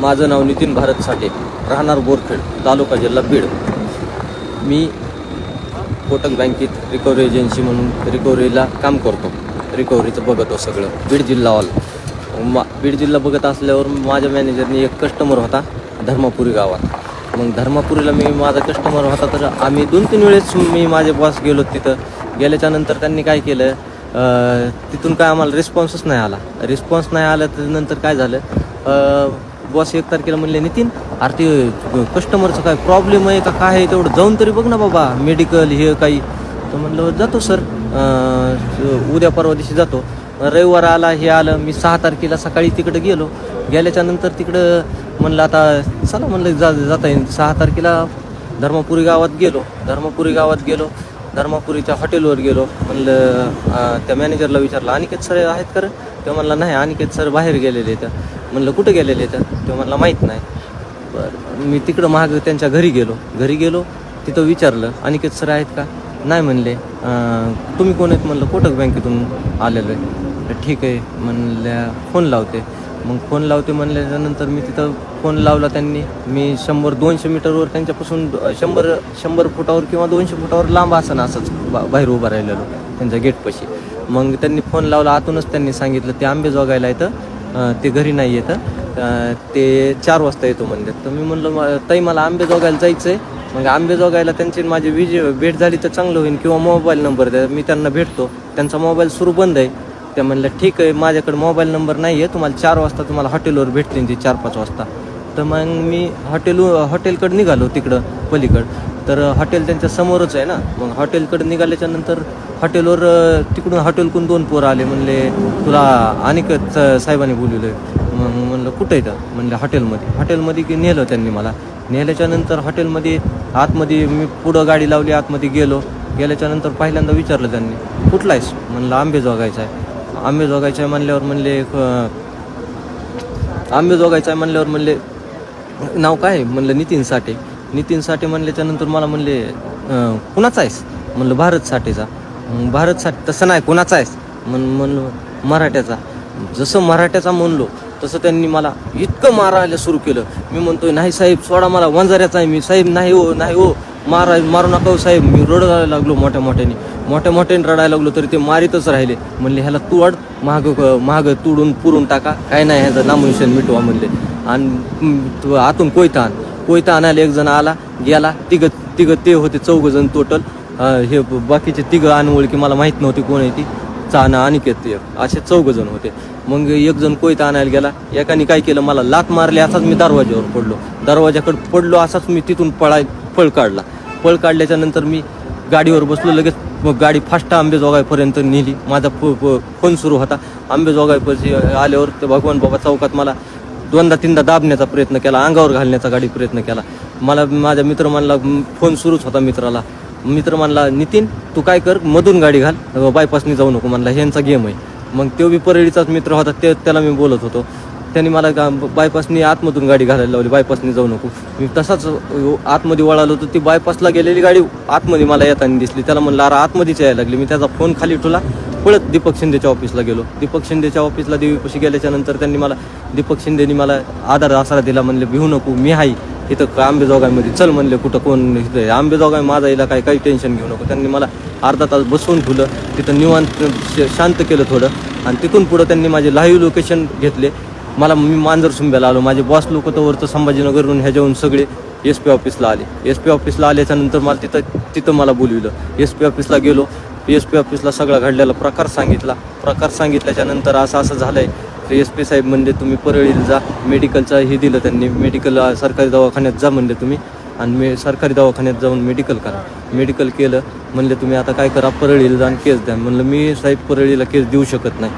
माझं नाव नितीन भारत साठे. राहणार बोरखेड तालुका जिल्हा बीड. मी कोटक बँकेत रिकव्हरी एजन्सी म्हणून रिकव्हरीला काम करतो. रिकव्हरीचं बघतो सगळं. बीड जिल्हावाल. मा बीड जिल्हा बघत असल्यावर माझ्या मॅनेजरने एक कस्टमर होता धर्मापुरी गावात. मग धर्मापुरीला मी माझा कस्टमर होता तर आम्ही दोन तीन वेळेस मी माझे बॉस गेलो तिथं. गेल्याच्यानंतर त्यांनी काय केलं तिथून काय आम्हाला रिस्पॉन्सच नाही आला. रिस्पॉन्स नाही आला तर नंतर काय झालं बॉस एक तारखेला म्हणले नितीन अरे ते कस्टमरचं काय प्रॉब्लेम आहे का? काय आहे? तेवढं जाऊन तरी बघ ना बाबा मेडिकल हे काही. तर म्हणलं जातो सर उद्या परवा दिवशी जातो. रविवार आला हे आलं. मी सहा तारखेला सकाळी तिकडे गेलो. गेल्याच्यानंतर तिकडं म्हणलं आता चला म्हणलं जा जाता येईल. सहा तारखेला धर्मपुरी गावात गेलो. धर्मपुरी गावात गेलो. धर्मापुरीच्या हॉटेलवर गेलो. म्हणलं त्या मॅनेजरला विचारलं अनिकेत सर आहेत का ते म्हणला नाही अनिकेत सर बाहेर गेलेले तर म्हणलं कुठं गेलेले तर तो म्हणला माहीत नाही. बरं मी तिकडं महाग त्यांच्या घरी गेलो. घरी गेलो तिथं विचारलं अनिकेत सर आहेत का? नाही म्हणले तुम्ही कोण आहेत? म्हणलं कोटक बँकेतून आलेलो आहे. ठीक आहे म्हणल्या फोन लावते. मग फोन लावते म्हणल्याच्यानंतर मी तिथं फोन लावला त्यांनी. मी शंभर दोनशे मीटरवर त्यांच्यापासून शंभर शंभर फुटावर किंवा दोनशे फुटावर लांब असं असंच बा बाहेर उभं राहिलेलो त्यांच्या गेटपाशी. मग त्यांनी फोन लावला आतूनच त्यांनी सांगितलं ते आंबे जोगायला येतं ते घरी नाही येतं ते चार वाजता येतो म्हणजे तर मी म्हणलं ताई मला आंबे जोगायला जायचं आहे मग आंबे जोगायला त्यांची माझी विज भेट झाली तर चांगलं होईल किंवा मोबाईल नंबर द्या. मी त्यांना भेटतो. त्यांचा मोबाईल सुरू बंद आहे. त्या म्हणलं ठीक आहे माझ्याकडे मोबाईल नंबर नाही आहे तुम्हाला चार वाजता तुम्हाला हॉटेलवर भेटतील ती चार पाच वाजता. तर मग मी हॉटेल हॉटेलकडे निघालो तिकडं पलीकडं. तर हॉटेल त्यांच्या समोरच आहे ना? मग हॉटेलकडे निघाल्याच्या नंतर हॉटेलवर तिकडून हॉटेलकडून दोन पोरं आले. म्हणले तुला अनेक साहेबांनी बोलवलं मग म्हणलं कुठं येतं म्हणलं हॉटेलमध्ये. हॉटेलमध्ये की नेलं त्यांनी मला. नेल्याच्या नंतर हॉटेलमध्ये आतमध्ये मी पुढं गाडी लावली आतमध्ये गेलो. गेल्याच्यानंतर पहिल्यांदा विचारलं त्यांनी कुठला आहेस? म्हणलं आंबेजोगायचा आहे. आंबेजोगायचा आहे म्हणल्यावर म्हणले आंबेजोगायचा आंबे आहे म्हणल्यावर म्हणले नाव काय आहे? म्हणलं नितीन साठे. नितीन साठे म्हणल्याच्यानंतर मला म्हणले कुणाचा आहेस? म्हणलं भारत साठेचा. भारत साठे तसं नाही कुणाचा आहेस? म्हण म्हणलं मराठ्याचा. जसं मराठ्याचा म्हणलो तसं त्यांनी मला इतकं मारायला सुरू केलं. मी म्हणतोय नाही साहेब सोडा मला वंजाऱ्याचा आहे मी. साहेब नाही हो नाही हो. मारा मारू नका हो, साहेब. मी रडायला लागलो मोठ्या मोठ्याने. मोठ्या मोठ्याने रडायला लागलो तरी ते मारीतच राहिले. म्हणले ह्याला तुवाड महाग महाग तुडून पुरून टाका. काय नाही ह्याचं नामोनिशन मिटवा म्हणले. आणि आतून कोयता आण कोयता आणायला एक जण आला गेला तिघ तिघ ते होते चौघ जण टोटल हे बाकीचे तिघं अनओळखी मला माहीत नव्हती कोण आहे ती. चाना अनिकेत एक असे चौघ जण होते. मग एक जण कोयता आणायला गेला एकाने काय केलं मला लात मारली असाच मी दरवाज्यावर पडलो. दरवाजाकडे पडलो असाच मी तिथून पळाय पळ काढला. पळ काढल्याच्या नंतर मी गाडीवर बसलो लगेच मग गाडी फास्ट आंबेजोगाईपर्यंत नेली. माझा फोन सुरू होता. आंबेजोगाईपाशी आल्यावर ते भगवान बाबा चौकात मला दोनदा तीनदा दाबण्याचा प्रयत्न केला अंगावर घालण्याचा गाडी प्रयत्न केला. मला माझ्या मित्र म्हणला फोन सुरूच होता मित्राला. मित्र म्हणला नितीन तू काय कर मधून गाडी घाल बायपासनी जाऊ नको म्हणला ह्यांचा गेम आहे. मग तो बी परळीचाच मित्र होता ते त्याला मी बोलत होतो. त्यांनी मला गा- बायपासनी आतमधून गाडी घालायला लावली बायपासनी जाऊ नको. मी तसाच आतमध्ये वळालो होतो ती बायपासला गेलेली गाडी आतमध्ये मला येताना दिसली. त्याला म्हणलं अरे आतमध्येच यायला लागली. मी त्याचा फोन खाली ठेवला पळत दीपक शिंदेच्या ऑफिसला गेलो. दीपक शिंदेच्या ऑफिसला देवीपाशी गेल्याच्यानंतर त्यांनी मला दीपक शिंदेनी मला आधार आसरा दिला म्हणले भिवू नको मी आहे. इथं आंबेजोगाईमध्ये चल म्हणले कुठं कोण इथं आंबेजोगाई माझा इला काही काही टेन्शन घेऊ नको. त्यांनी मला अर्धा तास बसवून ठेवलं. तिथं निवांत शांत केलं थोडं. आणि तिथून पुढं त्यांनी माझे लाईव्ह लोकेशन घेतले. मला मी मांजर सुंब्याला आलो. माझे बॉस लोक तर वरचं संभाजीनगरहून ह्याच्याहून सगळे एस पी ऑफिसला आले. एस पी ऑफिसला आल्याच्यानंतर मला तिथं तिथं मला बोलविलं. एस पी ऑफिसला गेलो. एस पी ऑफिसला सगळा घडलेला प्रकार सांगितला. प्रकार सांगितल्याच्या नंतर असं असं झालंय. एस पी साहेब म्हणले तुम्ही परळीला जा. मेडिकलचं हे दिलं त्यांनी. मेडिकल सरकारी दवाखान्यात जा म्हणले तुम्ही. आणि मी सरकारी दवाखान्यात जाऊन मेडिकल करा. मेडिकल केलं. म्हणले तुम्ही आता काय करा? परळीला जाऊन केस द्या. म्हणलं मी साहेब परळीला केस देऊ शकत नाही.